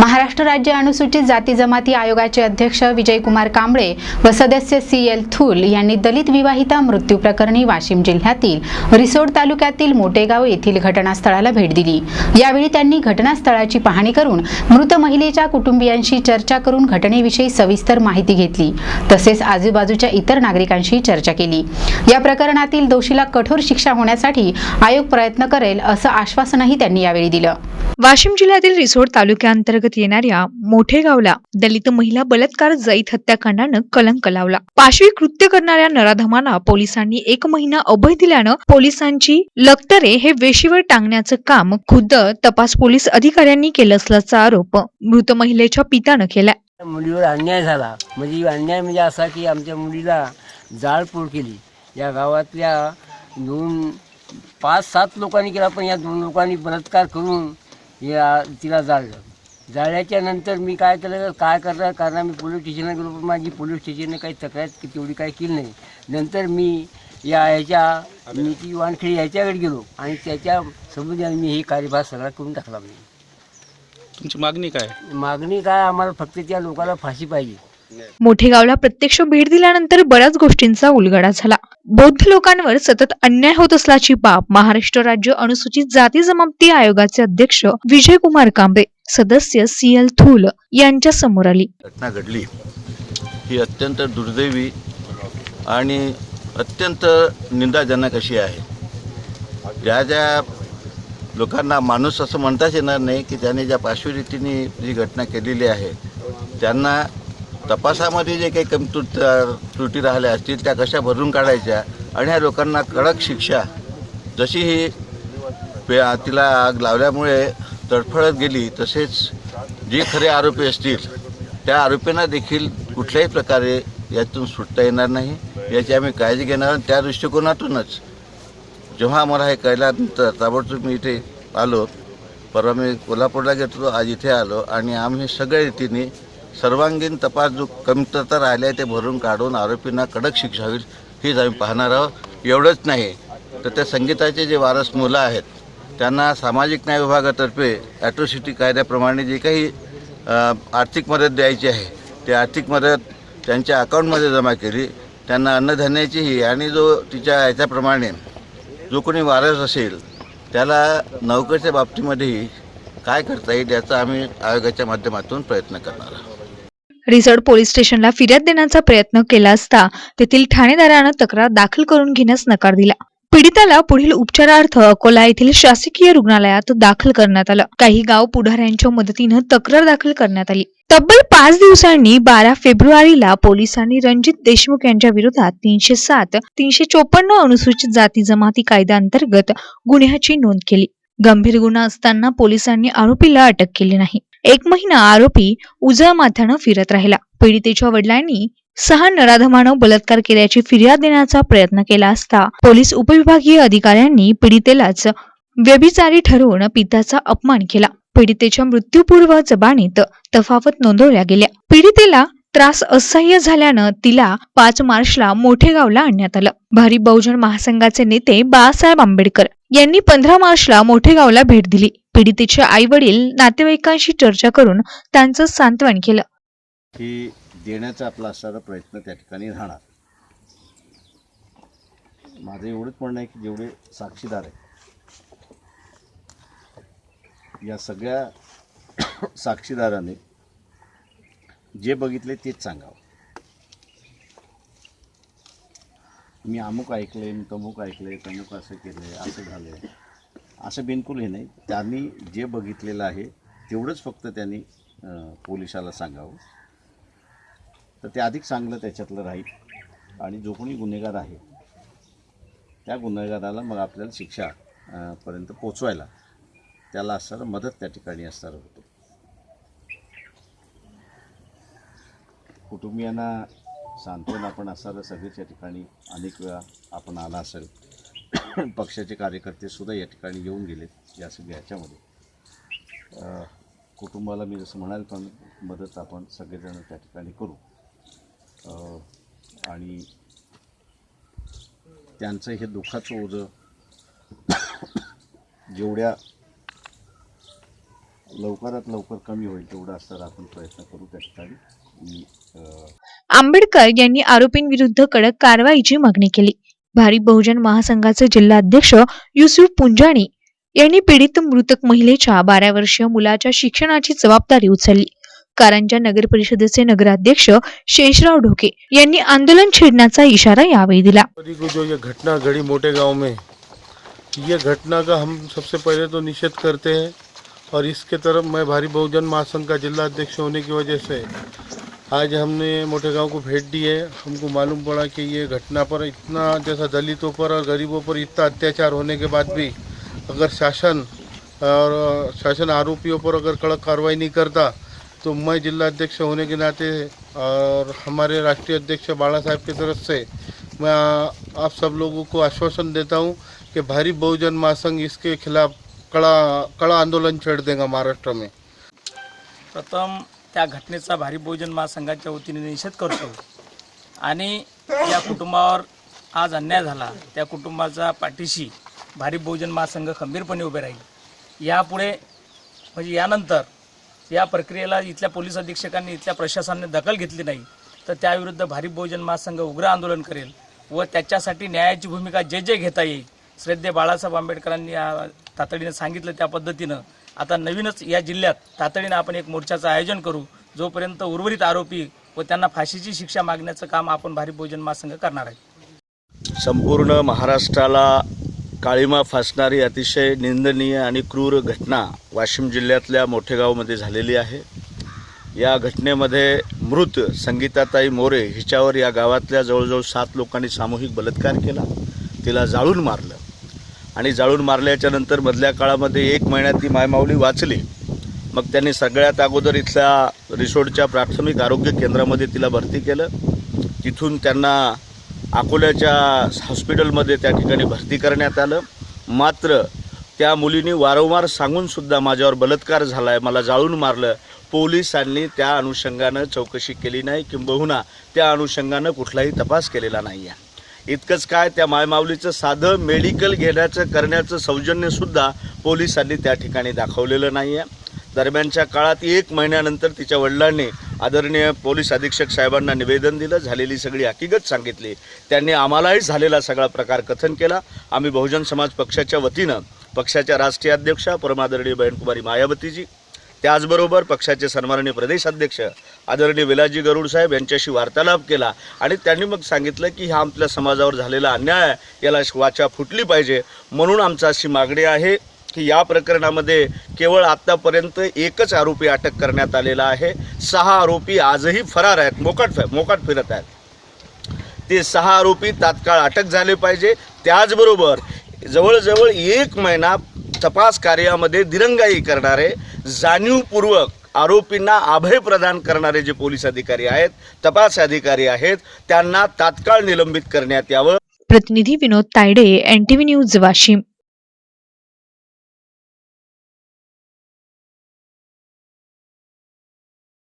महाराष्ट्र राज्य अनुसूचित जाती जमाती आयोगाचे अध्यक्ष विजयकुमार कांबळे व सदस्य सी एल थूल यांनी दलित विवाहिता मृत्यू प्रकरणी वाशिम जिल्ह्यातील रिसोड तालुक्यातील मोटेगाव येथील घटनास्थळाला भेट दिली. यावेळी त्यांनी घटनास्थळाची पाहणी करून मृत महिलेच्या कुटुंबियांशी चर्चा करून घटनेविषयी सविस्तर माहिती घेतली तसेच आजूबाजूच्या इतर नागरिकांशी चर्चा केली. या प्रकरणातील दोषीला कठोर शिक्षा होण्यासाठी आयोग प्रयत्न करेल असं आश्वासनही त्यांनी यावेळी दिलं. वाशिम जिल्ह्यातील रिसोड तालुक्याअंतर्गत येणाऱ्या मोठे गावला दलित महिला बलात्कार जैत हत्याकांडानं कलंक लावला. पाशवी कृत्य करणाऱ्या नराधमांना पोलिसांनी एक महिना अभय दिल्यानं पोलिसांची लक्तरे हे वेशीवर टांगण्याचं काम खुद्द तपास पोलीस अधिकाऱ्यांनी केलं असल्याचा आरोप मृत महिलेच्या पित्यानं केलाय. मुलीवर अन्याय झाला. म्हणजे अन्याय म्हणजे असा की आमच्या मुलीला जाळपोळ केली. या गावातल्या दोन पाच सात लोकांनी केला पण या दोन लोकांनी बलात्कार करून या तिला जाळलं. जाळल्याच्या नंतर मी काय केलं काय करणार? कारण मी पोलीस स्टेशनला गेलो पण माझी पोलीस स्टेशनने काही तक्रार की तेवढी काही केली नाही. नंतर मी या ह्याच्या मी ती वानखेडी ह्याच्याकडे गेलो आणि त्याच्या समुदायाने मी हे कार्यभार सगळा करून टाकला मी तुमची मागणी काय? मागणी काय? आम्हाला फक्त त्या लोकांना फाशी पाहिजे. मोठे गावला प्रत्यक्ष भेट दिल्यानंतर बऱ्याच गोष्टींचा उलगडा झाला. बौद्ध लोकांवर सतत अन्याय होत असल्याची बाब महाराष्ट्र राज्य अनुसूचित जाती जमाती आयोगाचे अध्यक्ष विजयकुमार कांबे सदस्य सी एल थूल यांच्या समोर आली. घटना घडली. ही अत्यंत दुर्दैवी आणि अत्यंत निंदाजनक अशी आहे. ज्या ज्या लोकांना माणूस असं म्हणताच येणार नाही की त्याने ज्या पार्श्वरीतीने जी घटना केलेली आहे त्यांना तपासामध्ये जे काही कमी त्रुट- त्रुटी राहिल्या असतील त्या कशा भरून काढायच्या आणि ह्या लोकांना कडक शिक्षा जशी ही पे तिला आग लावल्यामुळे तडफडत गेली तसेच जे खरे आरोपी असतील त्या आरोपींना देखील कुठल्याही प्रकारे यातून सुटता येणार नाही. याची आम्ही काळजी घेणार आणि त्या दृष्टिकोनातूनच जेव्हा आम्हाला हे कळल्यानंतर ताबडतोब मी इथे आलो. परवा मी कोल्हापूरला घेतलो आज इथे आलो आणि आम्ही सगळ्या रीतीने सर्वांगीण तपास जो कमतरता राहिल्या आहे ते भरून काढून आरोपींना कडक शिक्षा होईल हीच आम्ही पाहणार आहोत. एवढंच नाही तर त्या संगीताचे जे वारस मुलं आहेत त्यांना सामाजिक न्याय विभागातर्फे ॲट्रोसिटी कायद्याप्रमाणे जे काही आर्थिक मदत द्यायची आहे ते आर्थिक मदत त्यांच्या अकाउंटमध्ये जमा केली. त्यांना अन्नधान्याचीही आणि जो तिच्या याच्याप्रमाणे जो कोणी वारस असेल त्याला नोकरीच्या बाबतीमध्येही काय करता येईल याचा आम्ही आयोगाच्या माध्यमातून प्रयत्न करणार आहोत. रिसोड पोलीस स्टेशनला फिर्याद देण्याचा प्रयत्न केला असता तेथील ठाणेदारानं तक्रार दाखल करून घेण्यास नकार दिला. पीडिताला पुढील उपचारार्थ अकोला येथील शासकीय रुग्णालयात दाखल करण्यात आलं. काही गाव पुढाऱ्यांच्या मदतीनं तक्रार दाखल करण्यात आली. तब्बल पाच दिवसांनी बारा फेब्रुवारीला पोलिसांनी रणजित देशमुख यांच्या विरोधात तीनशे सात तीनशे चोपन्न अनुसूचित जाती जमाती कायद्याअंतर्गत गुन्ह्याची नोंद केली. गंभीर गुन्हा असताना पोलिसांनी आरोपीला अटक केली नाही. एक महिना आरोपी उजळ माथ्यानं फिरत राहिला. पीडितेच्या वडिलांनी सहा नराधमानं बलात्कार केल्याची फिर्याद देण्याचा प्रयत्न केला असता पोलीस उपविभागीय अधिकाऱ्यांनी पीडितेलाच व्यभिचारी ठरवून पित्याचा अपमान केला. पीडितेच्या मृत्यूपूर्व जबानीत तफावत नोंदवल्या गेल्या. पीडितेला त्रास असह्य झाल्यानं तिला पाच मार्चला मोठे गावला आणण्यात आलं. भारी बहुजन महासंघाचे नेते बाळासाहेब आंबेडकर यांनी पंधरा मार्चला मोठे गावला भेट दिली. पीडितेचे आई वडील नातेवाईकांशी चर्चा करून त्यांचं सांत्वन केलं. देण्याचा आपला असणारा प्रयत्न त्या ठिकाणी राहणार. माझं एवढंच म्हणणं आहे की जेवढे साक्षीदार आहेत या सगळ्या साक्षीदाराने जे बघितले तेच सांगावं. मी अमुक ऐकले मी तमुक ऐकले तमुक असं केलं असं झालं असं बिलकुल हे नाही. त्यांनी जे बघितलेलं आहे तेवढंच फक्त त्यांनी पोलिसाला सांगावं. तर ते अधिक चांगलं त्याच्यातलं राहील. आणि जो कोणी गुन्हेगार आहे त्या गुन्हेगाराला मग आपल्याला शिक्षा पर्यंत पोचवायला त्याला असणारं मदत त्या ठिकाणी असणार होतं. कुटुंबियांना सांत्वन आपण असणारं सगळेच या ठिकाणी अनेक वेळा आपण आला असेल. पक्षाचे कार्यकर्ते सुद्धा या ठिकाणी येऊन गेलेत या सगळ्या ह्याच्यामध्ये कुटुंबाला मी जसं म्हणाल पण मदत आपण सगळेजण त्या ठिकाणी करू. आणि त्यांचं हे दुःखाचं ओझं जेवढ्या लवकरात लवकर कमी होईल तेवढा असताना आपण प्रयत्न करू त्या ठिकाणी. आंबेडकर यांनी आरोपींविरुद्ध कडक कारवाईची मागणी केली. भारी बहुजन महासंघाचे जिल्हाध्यक्ष युसुफ पुंजाणी यांनी पीडित मृतक महिलेच्या बारा वर्षीय मुलाच्या शिक्षणाची जबाबदारी उचलली. कारंजा नगर परिषदेचे नगराध्यक्ष शेषराव ढोके यांनी आंदोलन छेडण्याचा इशारा यावेळी दिला. जो ये घटना घड़ी मोटे गांव में ये घटना का हम सबसे पहले तो निषेध करते हैं और इसके तरफ मैं भारी बहुजन महासंघ का जिला अध्यक्ष होने की वजह से आज हमने मोटे गांव को भेंट दी है। हमको मालूम पड़ा कि ये घटना पर इतना जैसा दलितों पर और गरीबों पर इतना अत्याचार होने के बाद भी अगर शासन और शासन आरोपियों पर अगर कड़क कार्रवाई नहीं करता तो मैं जिला अध्यक्ष होने के नाते और हमारे राष्ट्रीय अध्यक्ष बाला साहब की तरफ से मैं आप सब लोगों को आश्वासन देता हूं कि भारी बहुजन महासंघ इसके खिलाफ कड़ा कड़ा आंदोलन छेड़ देगा महाराष्ट्र में। प्रथम त्या घटनेचा भारी बहुजन महासंघाच्या वतीने निषेध करतो. आणि या कुटुंबावर आज अन्याय झाला. त्या कुटुंबाचा पाठीशी भारी बहुजन महासंघ खंबीरपणे उभे राहील. यापुढे म्हणजे यानंतर या प्रक्रियेला इथल्या पोलीस अधीक्षकांनी इथल्या प्रशासनाने दखल घेतली नाही तर त्याविरुद्ध भारी बहुजन महासंघ उग्र आंदोलन करेल व त्याच्यासाठी न्यायाची भूमिका जे जे घेता येईल श्रद्धे बाळासाहेब आंबेडकरांनी तातडीनं सांगितलं त्या पद्धतीनं. आता नवीनच या जिल्ह्यात तातडीनं आपण एक मोर्चाचं आयोजन करू जोपर्यंत उर्वरित आरोपी व त्यांना फाशीची शिक्षा मागण्याचं काम आपण भारी बहुजन महासंघ करणार आहे. संपूर्ण महाराष्ट्राला काळीमा फासणारी अतिशय निंदनीय आणि क्रूर घटना वाशिम जिल्ह्यातल्या मोठेगावमध्ये झालेली आहे. या घटनेमध्ये मृत संगीताताई मोरे हिच्यावर या गावातल्या जवळजवळ सात लोकांनी सामूहिक बलात्कार केला. तिला जाळून मारलं. आणि जाळून मारल्याच्या नंतर मधल्या काळामध्ये एक महिन्यात ती मायमाऊली वाचली. मग त्यांनी सगळ्यात अगोदर इथल्या रिसोर्टच्या प्राथमिक आरोग्य केंद्रामध्ये तिला भरती केलं. तिथून त्यांना अकोल्याच्या हॉस्पिटलमध्ये त्या ठिकाणी भरती करण्यात आलं. मात्र त्या मुलीने वारंवार सांगूनसुद्धा माझ्यावर बलात्कार झाला आहे मला जाळून मारलं. पोलिसांनी त्या अनुषंगानं चौकशी केली नाही किंबहुना त्या अनुषंगानं कुठलाही तपास केलेला नाही आहे इतकंच काय त्या मायमाऊलीचं साधं मेडिकल घेण्याचं करण्याचं सौजन्यसुद्धा पोलिसांनी त्या ठिकाणी दाखवलेलं नाही आहे दरम्यानच्या काळात एक महिन्यानंतर तिच्या वडिलांनी आदरणीय पोलीस अधीक्षक साहेबांना निवेदन दिलं झालेली सगळी हकीकत सांगितली. त्यांनी आम्हालाही झालेला सगळा प्रकार कथन केला. आम्ही बहुजन समाज पक्षाच्या वतीनं पक्षाच्या राष्ट्रीय अध्यक्षा परमादरणीय बहनकुमारी मायावतीजी त्याचबरोबर पक्षाचे सन्माननीय प्रदेशाध्यक्ष आदरणीय विलाजी गरुड साहेब यांच्याशी वार्तालाप केला आणि त्यांनी मग सांगितलं की हा आपल्या समाजावर झालेला अन्याय आहे याला वाचा फुटली पाहिजे म्हणून आमचा अशी मागणी आहे. की या प्रकरणामध्ये केवळ आत्तापर्यंत एकच आरोपी अटक करण्यात आलेला आहे. सहा आरोपी आजही फरार आहेत मोकाट मोकाट फिरत आहेत. ते सहा आरोपी तात्काळ अटक झाले पाहिजे. त्याचबरोबर जवळजवळ एक महिना तपास कार्यामध्ये दिरंगाई करणारे जाणीवपूर्वक आरोपींना अभय प्रदान करणारे जे पोलीस अधिकारी आहेत तपास अधिकारी आहेत त्यांना तात्काळ निलंबित करण्यात यावं. प्रतिनिधी विनोद तायडे एनटीव्ही न्यूज वाशिम.